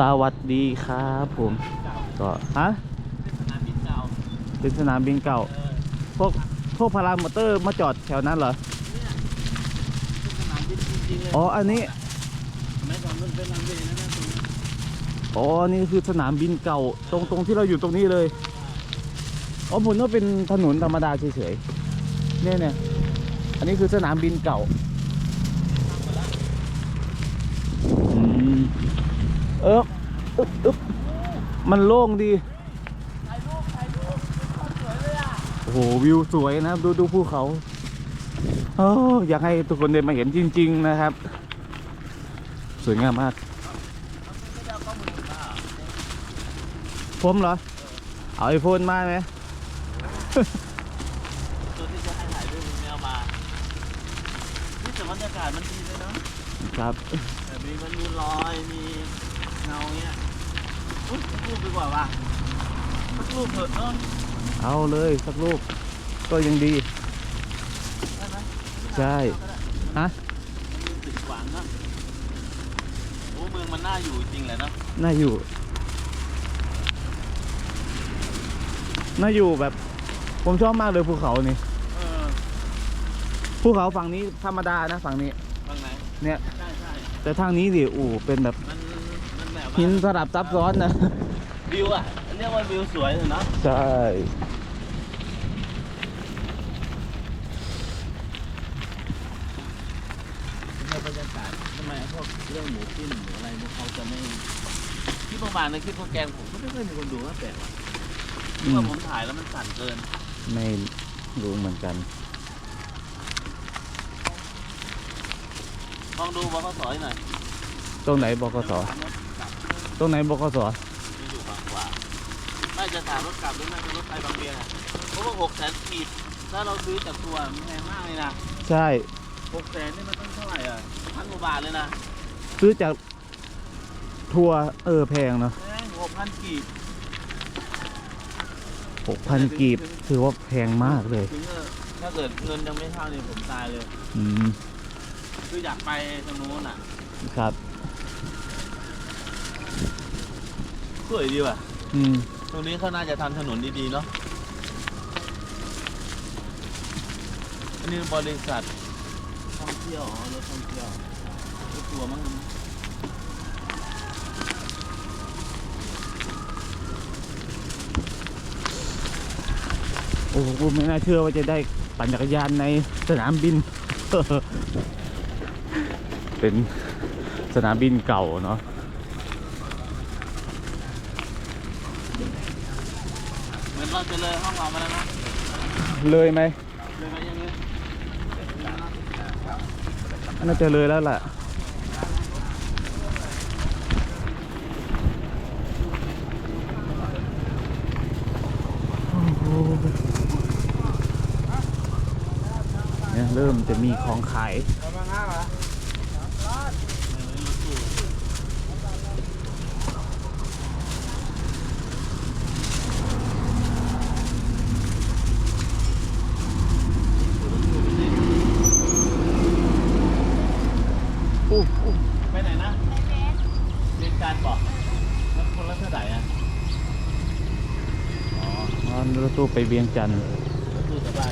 สวัสดีครับผมก็ฮะสนามบินเก่าเป็นสนามบินเก่าเออพวกพวกพารามอเตอร์มาจอดแถวนั้นเหรอเป็นสนามบินจริงๆเลยอ๋ออันนี้สมัยก่อนมันเป็นรันเวย์นะนะตรงนี้อ๋อ นี่คือสนามบินเก่า ตรงตรงที่เราอยู่ตรงนี้เลย อ๋อผมว่าเป็นถนนธรรมดาเฉยๆเนี่ยเนี่ย อันนี้คือสนามบินเก่าอืม เอออึ๊บอึ๊บมันโล่งดีถ่ายรูปถ่ายรูปสวยเลยอะโอ้โหวิวสวยนะครับ ดูดูภูเขาโอ้อยากให้ทุกคนได้มาเห็นจริง ๆ นะครับ สวยงามมากไม่ได้เอาข้อมูลมาผมเหรอ เอาไอโฟนมาไหมตัวที่จะให้ถ่ายรูปมันไม่เอามานี่แต่บรรยากาศมันดีเลยเนาะครับ แต่มีมันมีรอยมีเงาเงี้ยอุ้ยสักรูปดีกว่าว่ะสักรูปเถอะเนาะเอาเลยสักรูปก็ยังดี ได้ไหมใช่ฮะมันมีตึกขวางเนอะโอ้เมืองมันน่าอยู่จริงแหละเนาะน่าอยู่ น่าอยู่แบบ ผมชอบมากเลยภูเขานี่เออภูเขาฝั่งนี้ธรรมดานะฝั่งนี้ฝั่งไหนเนี่ยใช่ใช่ แต่ทางนี้ดิอู่เป็นแบบมันมันแบบว่าหินสลับซับซ้อนนะ วิวอะเรียกว่าวิวสวยเลยเนาะใช่ ในบรรยากาศทำไมพวกเรื่องหมูปิ้งหรืออะไรพวกเขาจะไม่คลิปประมาณในคลิปพวกแกงผมก็ไม่ค่อยมีคนดูก็แปลกว่ะหรือว่าผมถ่ายแล้วมันสั่นเกิน ไม่รู้เหมือนกัน ลองดูว่าเขาสอยหน่อยตรงไหนบกสตรงไหนบกสมีอยู่บางกว่าน่าจะถามรถกลับหรือน่าจะรถไปบางเบียงอะเพราะว่าหกแสนขีดถ้าเราซื้อจากตัวมันแพงมากเลยนะใช่ หกแสนนี่มันต้องเท่าไหร่อะพันกว่าบาทเลยนะซื้อจากทัวร์เออแพงเนาะแพงหกพันกีบหกพันกีบถือว่าแพงมากเลย ถึงเออถ้าเกิดเงินยังไม่เท่านี่ผมตายเลย อืม คืออยากไปทางโน้นอะครับสวยดีว่ะ อืมตรงนี้เขาน่าจะทำถนนดีๆเนาะอันนี้บริษัทท่องเที่ยวอ๋อรถท่องเที่ยวรถทัวร์มั้งโอ้โหไม่น่าเชื่อว่าจะได้ปั่นจักรยานในสนามบิน เป็นสนามบินเก่าเนาะเหมือนเราจะเลยห้องเรามาแล้วนะเลยไหมเลยไปยังไงน่าจะเลยแล้วแหละโอ้โหเนี่ยเริ่มจะมีของขาย อู้อู้ ไปไหนนะเรียนการบอกแล้วคนละเท่าไหร่อะ อ๋อ อ๋อรถตู้ไปเวียงจันทร์ก็คือสบาย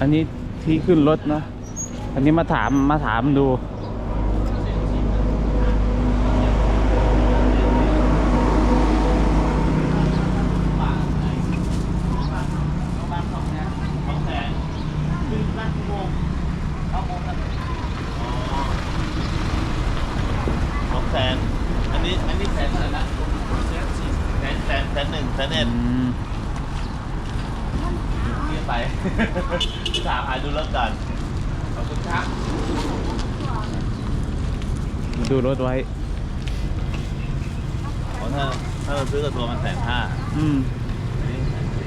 อันนี้ที่ขึ้นรถเนาะอันนี้มาถามมาถามดูประมา นอันนี้อันนี้แสนเท่าไหร่นะแสนสี่แสนแสนแสนหนึ่งแสนเอ็ดอืมเงียบไปถามหาดูรถก่อนขอบคุณครับมาดูรถไว้เพราะถ้าถ้าเราซื้อกับตัวมันแสนห้าอืม อันนี้แสนสี่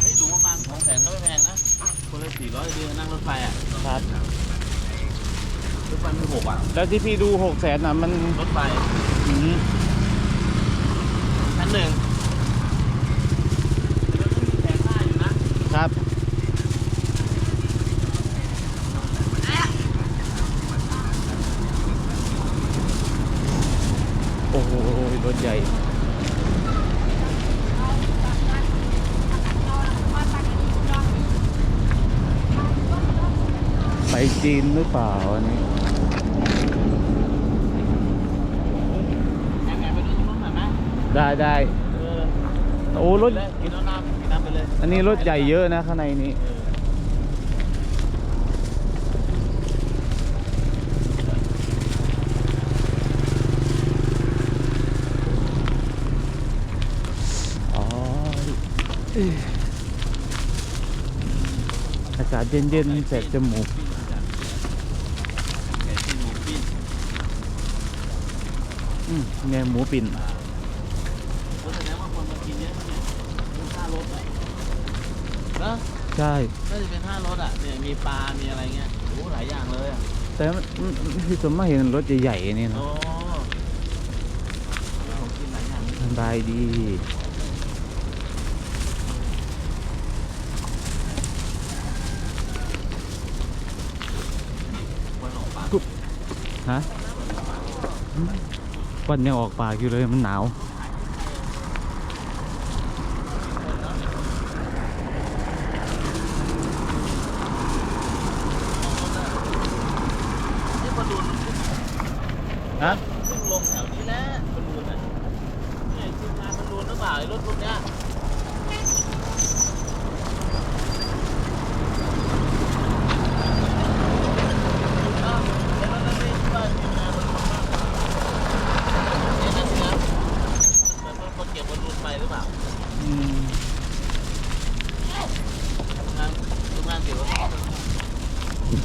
เฮ้ยหนูประมาณสองแสนก็ไม่แพงนะ คนละสี่ร้อยเดือนนั่งรถไฟอะครับ รถถไฟมันหกอะแล้วที่พี่ดูหกแสนอะมันรถไฟอืมชั้นหนึ่งแล้วก็มีแผงผ้าอยู่นะครับ โอ้โหรถใหญ่ ไปจีนหรือเปล่าอันนี้แอบแอบไปดูตรงนู้นหน่อยไหมได้ได้เออโอ้รถเลยกินน้ำกินน้ำไปเลยอันนี้รถใหญ่เยอะนะข้างในนี้เอออ๋อเอ้ยอากาศเย็นๆแสบจมูก ปิ้งจัดไก่ปิ้งหมูปิ้ง อืมเนี่ยหมูปิ่นก็แสดงว่าคนมากินเยอะนะเนี่ยเป็นท่ารถไหมเนอะใช่ น่าจะเป็นท่ารถอะเนี่ยมีปลา มีอะไรเงี้ยโอ้หลายอย่างเลยอะแต่มันมันพี่สมมาเห็นรถใหญ่ๆนี่นะโอ้ผมกินหลายอย่างสบายดีวันออกปากฮะค วันยังออกปากอยู่เลยมันหนาว นี่บอลลูน ฮะ เพิ่งลงแถวนี้แหละบอลลูนอะเนี่ยทีมงานบอลลูนหรือเปล่าไอ้รถพวกเนี้ยเอ้าแล้วมันไม่ใช่ว่าทีมงานบอลลูนมากเนี่ยนั่นสินะเหมือนเป็นคนเก็บบอลลูนไปหรือเปล่า อืม งานทุกงานเกี่ยวกับรถ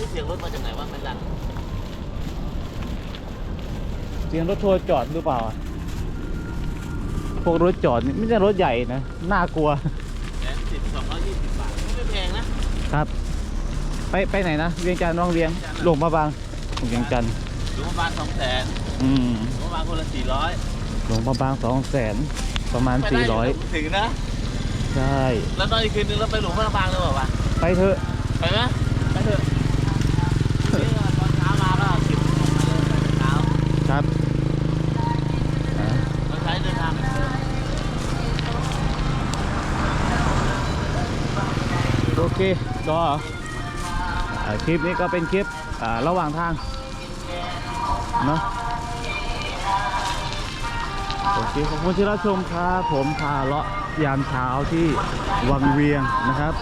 เสียงรถมาจากไหนวะไม่ดังเสียงรถทัวร์จอดหรือเปล่าอะพวกรถจอดนี่ไม่ใช่รถใหญ่นะ น่ากลัว แสนสิบสองร้อยยี่สิบบาทไม่แพงนะครับ ไปไปไหนนะ เวียงจันทร์น้องเวียงหลวงมาบางหลวงเวียงจันทร์หลวงพระบางสองแสนอืมหลวงพระบางคนละสี่ร้อยหลวงมาบางสองแสนประมาณสี่ร้อยถึงนะ ใช่ แล้วตอนอีกคืนนึงเราไปหลวงพระบางเลยเปล่าวะไปเถอะไปไหมไปเถอะนี่ตอนเช้ามาก็สิบโมงมาเลยไปแต่เช้า ครับอะเราใช้เดินทางแบบเดิมโอเคก็อ่าคลิปนี้ก็เป็นคลิปอ่าระหว่างทางเนาะโอเคขอบคุณที่รับชมครับผมพาเลาะยามเช้าที่วังเวียงนะครับ